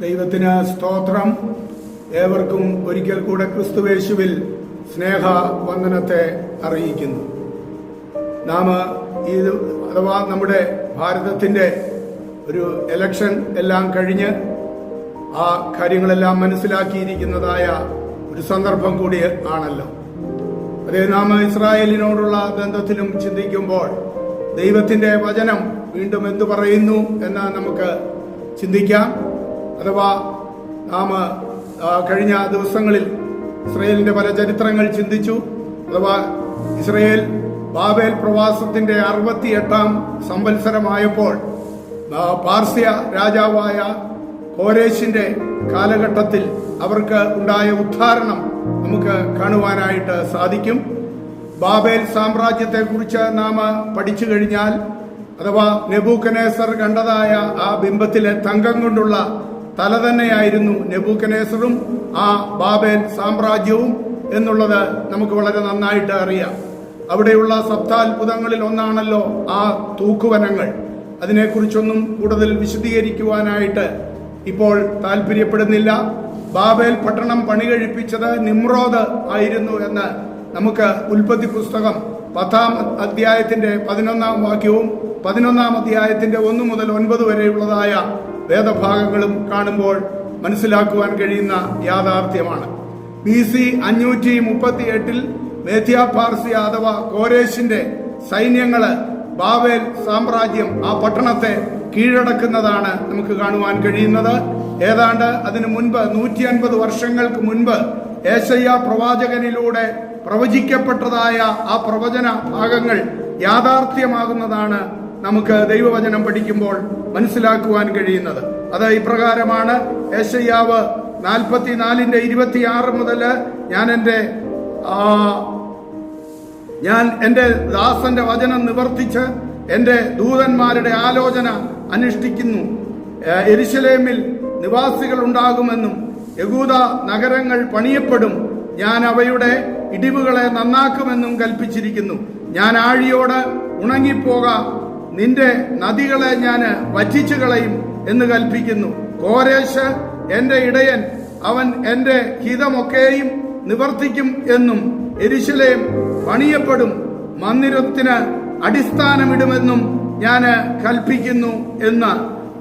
ദൈവത്തിന് സ്തോത്രം. ഏവർക്കും ഒരിക്കൽ കൂടെ ക്രിസ്തുവേശുവിൽ സ്നേഹ വന്ദനത്തെ അറിയിക്കുന്നു. നാം ഈ അഥവാ നമ്മുടെ ഭാരതത്തിന്റെ ഒരു എലക്ഷൻ എല്ലാം കഴിഞ്ഞ് ആ കാര്യങ്ങളെല്ലാം മനസ്സിലാക്കിയിരിക്കുന്നതായ ഒരു സന്ദർഭം കൂടി ആണല്ലോ. അതേ നാം ഇസ്രായേലിനോടുള്ള ബന്ധത്തിലും ചിന്തിക്കുമ്പോൾ ദൈവത്തിന്റെ വചനം വീണ്ടും എന്തു പറയുന്നു എന്ന് നമുക്ക് ചിന്തിക്കാം. അഥവാ നാം കഴിഞ്ഞ ദിവസങ്ങളിൽ ഇസ്രയേലിന്റെ പല ചരിത്രങ്ങൾ ചിന്തിച്ചു. അഥവാ ഇസ്രയേൽ ബാബേൽ പ്രവാസത്തിന്റെ അറുപത്തി എട്ടാം സംവത്സരമായപ്പോൾ പാർസ്യ രാജാവായ കോരേശിന്റെ കാലഘട്ടത്തിൽ അവർക്ക് ഉണ്ടായ ഉദ്ധാരണം നമുക്ക് കാണുവാനായിട്ട് സാധിക്കും. ബാബേൽ സാമ്രാജ്യത്തെക്കുറിച്ച് നാം പഠിച്ചു കഴിഞ്ഞാൽ അഥവാ നെബൂക്കനേസർ കണ്ടതായ ആ ബിംബത്തിലെ തങ്കം കൊണ്ടുള്ള തല തന്നെയായിരുന്നു നെബൂക്കനേസറും ആ ബാബേൽ സാമ്രാജ്യവും എന്നുള്ളത് നമുക്ക് വളരെ നന്നായിട്ട് അറിയാം. അവിടെയുള്ള സപ്താത്ഭുതങ്ങളിൽ ഒന്നാണല്ലോ ആ തൂക്കുവനങ്ങൾ. അതിനെക്കുറിച്ചൊന്നും കൂടുതൽ വിശദീകരിക്കുവാനായിട്ട് ഇപ്പോൾ താല്പര്യപ്പെടുന്നില്ല. ബാബേൽ പട്ടണം പണി കഴിപ്പിച്ചത് നിമ്രോദ് ആയിരുന്നു എന്ന് നമുക്ക് ഉൽപ്പത്തി പുസ്തകം പത്താം അധ്യായത്തിന്റെ പതിനൊന്നാം വാക്യവും പതിനൊന്നാം അധ്യായത്തിന്റെ ഒന്ന് മുതൽ ഒൻപത് വരെയുള്ളതായ വേദഭാഗങ്ങളും കാണുമ്പോൾ മനസ്സിലാക്കുവാൻ കഴിയുന്ന യാഥാർത്ഥ്യമാണ്. ബി സി അഞ്ഞൂറ്റി മുപ്പത്തി എട്ടിൽ മേധ്യ പാർസി അഥവാ കോരേശിന്റെ സൈന്യങ്ങൾ ബാവേൽ സാമ്രാജ്യം ആ പട്ടണത്തെ കീഴടക്കുന്നതാണ് നമുക്ക് കാണുവാൻ കഴിയുന്നത്. ഏതാണ്ട് അതിനു മുൻപ് നൂറ്റി അൻപത് വർഷങ്ങൾക്ക് മുൻപ് ഏശയ്യ പ്രവാചകനിലൂടെ പ്രവചിക്കപ്പെട്ടതായ ആ പ്രവചന ഭാഗങ്ങൾ യാഥാർത്ഥ്യമാകുന്നതാണ് നമുക്ക് ദൈവവചനം പഠിക്കുമ്പോൾ മനസ്സിലാക്കുവാൻ കഴിയുന്നത്. അത് ഇപ്രകാരമാണ്. ഏശയ്യാവ് നാൽപ്പത്തിനാലിന്റെ ഇരുപത്തിയാറ് മുതൽ ഞാൻ എന്റെ ഞാൻ എന്റെ ദാസന്റെ വചനം നിവർത്തിച്ച് എന്റെ ദൂതന്മാരുടെ ആലോചന അനുഷ്ഠിക്കുന്നു. എരിശലേമിൽ നിവാസികൾ ഉണ്ടാകുമെന്നും യഹൂദ നഗരങ്ങൾ പണിയപ്പെടും. ഞാൻ അവയുടെ ഇടിവുകളെ നന്നാക്കുമെന്നും കൽപ്പിച്ചിരിക്കുന്നു. ഞാൻ ആഴിയോട് ഉണങ്ങിപ്പോക. നിന്റെ നദികളെ ഞാൻ വറ്റിച്ചു കളയും എന്ന് കൽപ്പിക്കുന്നു. കോരേശ് എന്റെ ഇടയൻ അവൻ എന്റെ ഹിതമൊക്കെയും നിവർത്തിക്കും എന്നും എരിശിലേം പണിയപ്പെടും. മന്ദിരത്തിന് അടിസ്ഥാനമിടുമെന്നും ഞാൻ കൽപ്പിക്കുന്നു എന്ന്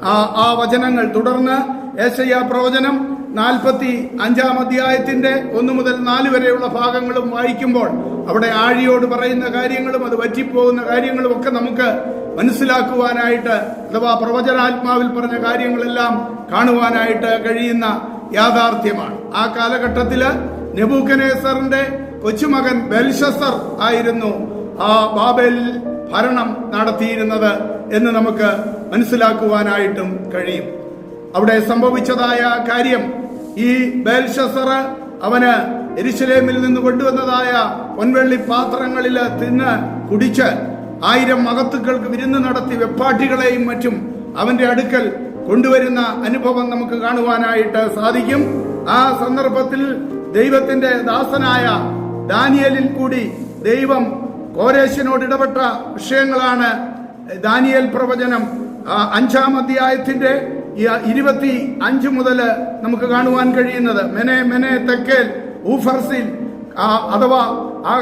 ആ വചനങ്ങൾ. തുടർന്ന് ഏശയ്യ പ്രവചനം നാൽപ്പത്തി അഞ്ചാം അധ്യായത്തിന്റെ ഒന്ന് മുതൽ നാല് വരെയുള്ള ഭാഗങ്ങളും വായിക്കുമ്പോൾ അവിടെ ആഴിയോട് പറയുന്ന കാര്യങ്ങളും അത് വറ്റിപ്പോകുന്ന കാര്യങ്ങളും ഒക്കെ നമുക്ക് മനസ്സിലാക്കുവാനായിട്ട് അഥവാ പ്രവചനാത്മാവിൽ പറഞ്ഞ കാര്യങ്ങളെല്ലാം കാണുവാനായിട്ട് കഴിയുന്ന യാഥാർത്ഥ്യമാണ്. ആ കാലഘട്ടത്തിൽ നെബൂക്കനേസറിന്റെ കൊച്ചുമകൻ ബെൽഷസർ ആയിരുന്നു ആ ബാബേലിൽ ഭരണം നടത്തിയിരുന്നത് എന്ന് നമുക്ക് മനസ്സിലാക്കുവാനായിട്ടും കഴിയും. അവിടെ സംഭവിച്ചതായ കാര്യം ഈ ബേൽഷസർ അവന് എരിശലേമിൽ നിന്ന് കൊണ്ടുവന്നതായ പൊൻവെള്ളി പാത്രങ്ങളിൽ തിന്ന് കുടിച്ച് ആയിരം മഹത്തുക്കൾക്ക് വിരുന്ന് നടത്തി വെപ്പാട്ടികളെയും മറ്റും അവന്റെ അടുക്കൽ കൊണ്ടുവരുന്ന അനുഭവം നമുക്ക് കാണുവാനായിട്ട് സാധിക്കും. ആ സന്ദർഭത്തിൽ ദൈവത്തിന്റെ ദാസനായ ദാനിയലിൽ കൂടി ദൈവം കോരേശിനോട് ഇടപെട്ട വിഷയങ്ങളാണ്. ദാനിയൽ പ്രവചനം അഞ്ചാം അധ്യായത്തിന്റെ ഇരുപത്തി അഞ്ച് മുതൽ നമുക്ക് കാണുവാൻ കഴിയുന്നത്. മെനെ മെനെ തെക്കേൽ ഊഫർസിൽ അഥവാ ആ,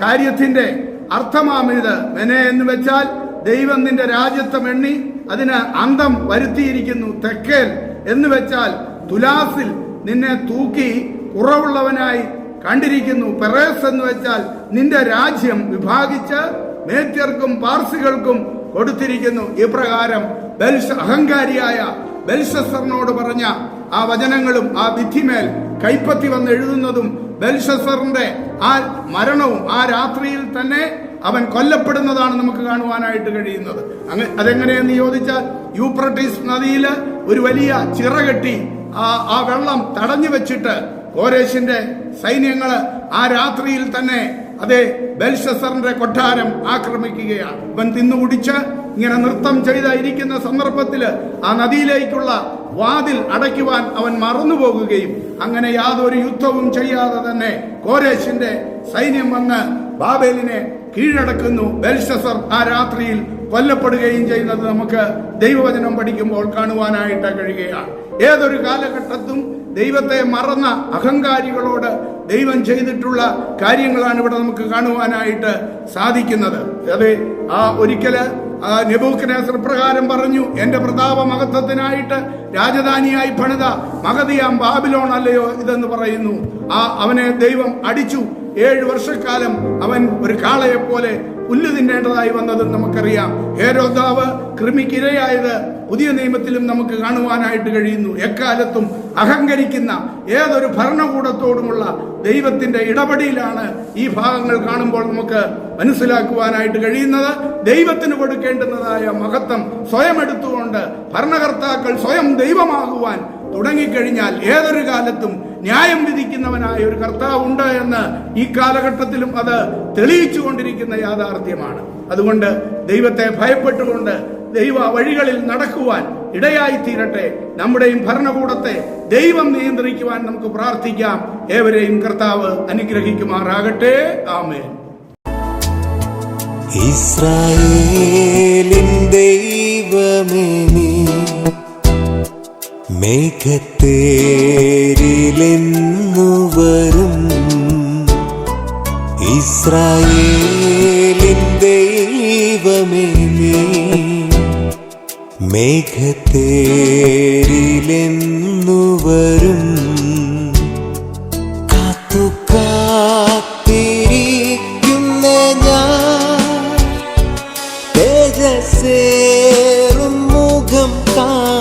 കാര്യത്തിന്റെ അർത്ഥമാമിത്. മെനെ എന്ന് വെച്ചാൽ ദൈവം നിന്റെ രാജ്യത്വം എണ്ണി അതിന് അന്തം വരുത്തിയിരിക്കുന്നു. തെക്കേൽ എന്ന് വെച്ചാൽ തുലാസിൽ നിന്നെ തൂക്കി കുറവുള്ളവനായി കണ്ടിരിക്കുന്നു. പെറേസ് എന്ന് വെച്ചാൽ നിന്റെ രാജ്യം വിഭാഗിച്ച് മേത്യർക്കും പാർസികൾക്കും കൊടുത്തിരിക്കുന്നു. ഇപ്രകാരം ബൽഷ അഹങ്കാരിയായ ബെൽഷസറിനോട് പറഞ്ഞ ആ വചനങ്ങളും ആ വിധിമേൽ കൈപ്പത്തി വന്ന് എഴുതുന്നതും ബൽഷസറിന്റെ ആ മരണവും ആ രാത്രിയിൽ തന്നെ അവൻ കൊല്ലപ്പെടുന്നതാണ് നമുക്ക് കാണുവാനായിട്ട് കഴിയുന്നത്. അങ്ങ് അതെങ്ങനെയെന്ന് ചോദിച്ചാൽ യൂപ്രട്ടീസ് നദിയിൽ ഒരു വലിയ ചിറകെട്ടി ആ ആ വെള്ളം തടഞ്ഞു വെച്ചിട്ട് കോരേശിന്റെ സൈന്യങ്ങൾ ആ രാത്രിയിൽ തന്നെ അതെ ബെൽഷസറിന്റെ കൊട്ടാരം ആക്രമിക്കുകയാണ്. ഇവൻ തിന്നുകുടിച്ച് ഇങ്ങനെ നൃത്തം ചെയ്തായിരിക്കുന്ന സന്ദർഭത്തിൽ ആ നദിയിലേക്കുള്ള വാതിൽ അടയ്ക്കുവാൻ അവൻ മറന്നുപോകുകയും അങ്ങനെ യാതൊരു യുദ്ധവും ചെയ്യാതെ തന്നെ കോരേശിന്റെ സൈന്യം വന്ന് ബാബേലിനെ കീഴടക്കുന്നു. ബെൽഷസർ ആ രാത്രിയിൽ കൊല്ലപ്പെടുകയും ചെയ്യുന്നത് നമുക്ക് ദൈവവചനം പഠിക്കുമ്പോൾ കാണുവാനായിട്ട് കഴിയുകയാണ്. ഏതൊരു കാലഘട്ടത്തും ദൈവത്തെ മറന്ന അഹങ്കാരികളോട് ദൈവം ചെയ്തിട്ടുള്ള കാര്യങ്ങളാണ് ഇവിടെ നമുക്ക് കാണുവാനായിട്ട് സാധിക്കുന്നത്. അതെ ആ ഒരിക്കൽ ആ നെബൂഖദ്നേസർ പ്രകാരം പറഞ്ഞു എന്റെ പ്രതാപ മഹത്വത്തിനായിട്ട് രാജധാനിയായി പണിത മഗതിയാം ബാബിലോൺ അല്ലയോ? ഇതെന്ന് പറയുന്നു. ആ അവനെ ദൈവം അടിച്ചു. ഏഴ് വർഷക്കാലം അവൻ ഒരു കാളയെ പോലെ പുല്ല് തിന്നേണ്ടതായി വന്നതും നമുക്കറിയാം. ഹേരോദാവ് കൃമിക്കിരയായത് പുതിയ നിയമത്തിലും നമുക്ക് കാണുവാനായിട്ട് കഴിയുന്നു. എക്കാലത്തും അഹങ്കരിക്കുന്ന ഏതൊരു ഭരണകൂടത്തോടുമുള്ള ദൈവത്തിന്റെ ഇടപെടിയിലാണ് ഈ ഭാഗങ്ങൾ കാണുമ്പോൾ നമുക്ക് മനസ്സിലാക്കുവാനായിട്ട് കഴിയുന്നത്. ദൈവത്തിന് കൊടുക്കേണ്ടുന്നതായ മഹത്വം സ്വയം എടുത്തുകൊണ്ട് ഭരണകർത്താക്കൾ സ്വയം ദൈവമാകുവാൻ തുടങ്ങിക്കഴിഞ്ഞാൽ ഏതൊരു കാലത്തും ന്യായം വിധിക്കുന്നവനായ ഒരു കർത്താവ് ഉണ്ട് എന്ന് ഈ കാലഘട്ടത്തിലും അത് തെളിയിച്ചു കൊണ്ടിരിക്കുന്ന യാഥാർത്ഥ്യമാണ്. അതുകൊണ്ട് ദൈവത്തെ ഭയപ്പെട്ടുകൊണ്ട് ദൈവ വഴികളിൽ നടക്കുവാൻ ഇടയായി തീരട്ടെ നമ്മുടെയും ഭരണകൂടത്തെ ദൈവം നിയന്ത്രിക്കുവാൻ നമുക്ക് പ്രാർത്ഥിക്കാം. ഏവരെയും കർത്താവ് അനുഗ്രഹിക്കുമാറാകട്ടെ. ആമേൻ. ഇസ്രായേലിൻ ദൈവമേ നീ വരും. ഇസ്രായേലിൻ ദൈവമേ നീ മേഘത്തേരിലെന്നു വരും. കാത്തു കാത്തിരിക്കുന്ന ഞാൻ. തേജസ്സേറും മുഖം കാൺമാൻ